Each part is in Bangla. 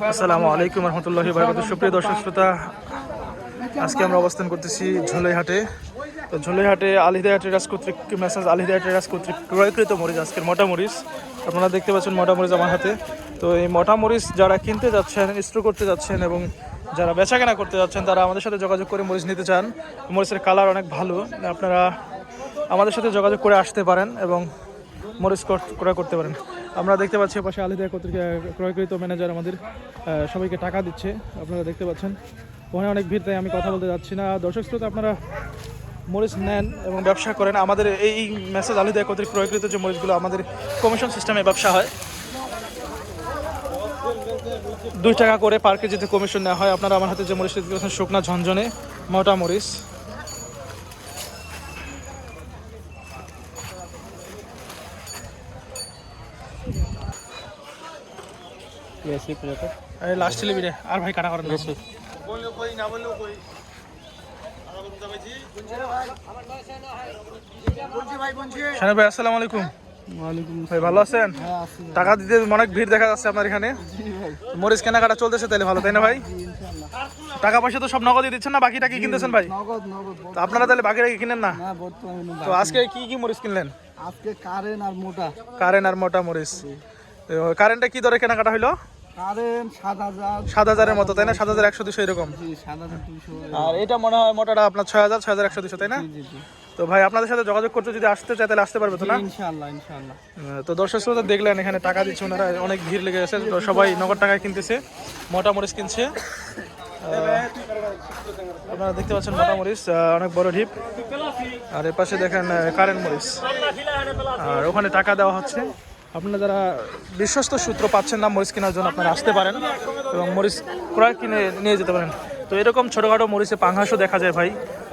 আসসালামু আলাইকুম রহমতুল্লাহি বারকাত সুপ্রিয় দর্শক শ্রোতা, আজকে আমরা অবস্থান করতেছি ঝোলাইহাটে। তো ঝোলাইহাটে আলিদা ট্রেডার্স কর্তৃক মেসাজ আলিদা ট্রেডার্স কর্তৃক ক্রয়কৃত মরিচ, আজকের মোটা মরিচ। আপনারা দেখতে পাচ্ছেন মোটা মরিচ আমার হাতে। তো এই মোটা মরিচ যারা কিনতে যাচ্ছেন, স্টোর করতে যাচ্ছেন এবং যারা বেচা কেনা করতে যাচ্ছেন, তারা আমাদের সাথে যোগাযোগ করে মরিচ নিতে চান। মরিচের কালার অনেক ভালো। আপনারা আমাদের সাথে যোগাযোগ করে আসতে পারেন এবং মরিচ কর- ক্রয় করতে পারেন। আমরা দেখতে পাচ্ছি পাশে আলিদা কর্তৃক ক্রয়কৃত ম্যানেজার আমাদের সবাইকে টাকা দিচ্ছে। আপনারা দেখতে পাচ্ছেন, ওখানে অনেক ভিড়, তাই আমি কথা বলতে যাচ্ছি না। দর্শক শ্রোতা, আপনারা মরিচ নেন এবং ব্যবসা করেন। আমাদের এই মেসেজ আলিদা কর্তৃক ক্রয়কৃত যে মরিচগুলো, আমাদের কমিশন সিস্টেমে ব্যবসা হয়। দুই টাকা করে পার কেজিতে কমিশন নেওয়া হয়। আপনারা আমার হাতে যে মরিচ শুকনা ঝনঝনে মোটা মরিচ। লাস্ট আর ভাই কাটা করেন না। শানে ভাই আসসালামু আলাইকুম। ভাই ভালো আছেন? টাকা দিতে অনেক ভিড় দেখা যাচ্ছে আপনার এখানে। মরিচ কেনাকাটা চলতেছে তাহলে ভালো তাই না ভাই? টাকা পয়সা তো সব নগদই দিচ্ছেন না বাকিটা কি কিনতেছেন ভাই? নগদ নগদ তো আপনারা তাহলে বাকিটা কি কিনেন না? না তো আজকে কি কি মরিচ কিনলেন? আজকে কারেন্ট আর মোটা। কারেন্ট আর মোটা মরিচ। তো কারেন্টটা কি দরে কেনাকাটা হইল? সাত হাজার সাত হাজারের মতো তাই না? সাত হাজার একশো দুশো এরকম। আর এটা মনে হয় মোটাটা আপনার ছয় হাজার ছয় হাজার একশো দুশো তাই না? তো ভাই আপনাদের সাথে যোগাযোগ করতে যদি আসতে চায় তাহলে আসতে পারবে তো না? ইনশাল্লাহ ইনশাল্লাহ তো দর্শক শ্রোতা দেখলেন এখানে টাকা দিচ্ছে ওনারা অনেক ভিড় লেগে গেছে তো সবাই নগদ টাকায় কিনতেছে মোটা মরিচ কিনছে। আপনারা দেখতে পাচ্ছেন মোটা মরিচ অনেক বড় ঢিপ। আর এর পাশে দেখেন কারেন্ট মরিচ। আর ওখানে টাকা দেওয়া হচ্ছে। আপনারা যারা বিশ্বস্ত সূত্র পাচ্ছেন না, মরিচ কেনার জন্য আপনারা আসতে পারেন এবং মরিচ ক্রয় কিনে নিয়ে যেতে পারেন। তো এরকম ছোটোখাটো মরিচে পাঙ্গাসও দেখা যায় ভাই।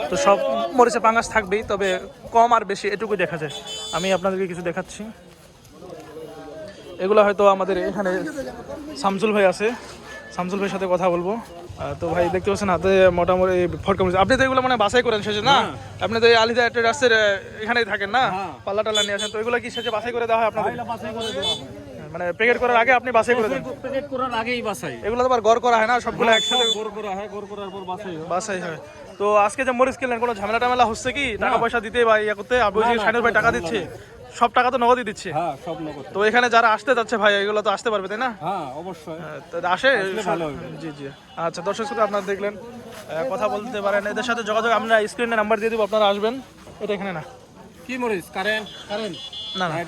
তো সব মরিচে পাঙ্গাস থাকবেই, তবে কম আর বেশি এটুকুই দেখা যায়। আমি আপনাদেরকে কিছু দেখাচ্ছি। এগুলো হয়তো আমাদের এখানে শামসুল ভাই আছে। শামসুল ভাইয়ের সাথে কথা বলব। তো ভাই দেখতে পাচ্ছেন হাতে মোটামুটি ফটকা মরিচ। আপনি তো এগুলো মানে বাছাই করেন শেষে না? আপনি তো আলিদা ট্রেডার্সের এখানেই থাকেন না? পাল্লা টাল্লা নিয়ে আসেন তো এগুলো কি শেষে বাছাই করে দেওয়া হয় আপনাদের? মানে প্যাকেট করার আগে আপনি বাছাই করে দেন। প্যাকেট করার আগেই বাসাই এগুলো তো আবার গড় করা হয় না সবগুলো একসাথে গোর করা হয় গোর করার পর বাসাই হয়। বাছাই হয়। তো আজকে যে মরিচ কিনলেন কোনো ঝামেলা টামেলা হচ্ছে কি? টাকা পয়সা দিতে বা ইয়ে করতে? আপনি সাইনের ভাই টাকা দিচ্ছে? সব টাকা তো নগদই দিচ্ছি। হ্যাঁ সব নগদ। তো এখানে যারা আসতে যাচ্ছে ভাই এগুলো তো আসতে পারবে তাই না? হ্যাঁ অবশ্যই। হ্যাঁ, আসে ভালো হবে। জি জি। আচ্ছা দর্শক শ্রোতা আপনারা দেখলেন কথা বলতে পারেন। এদের সাথে যোগাযোগ আমরা স্ক্রিনে নাম্বার দিয়ে দিব আপনারা আসবেন। এটা এখানে না। কি মরিস কারেন্ট কারেন্ট না না।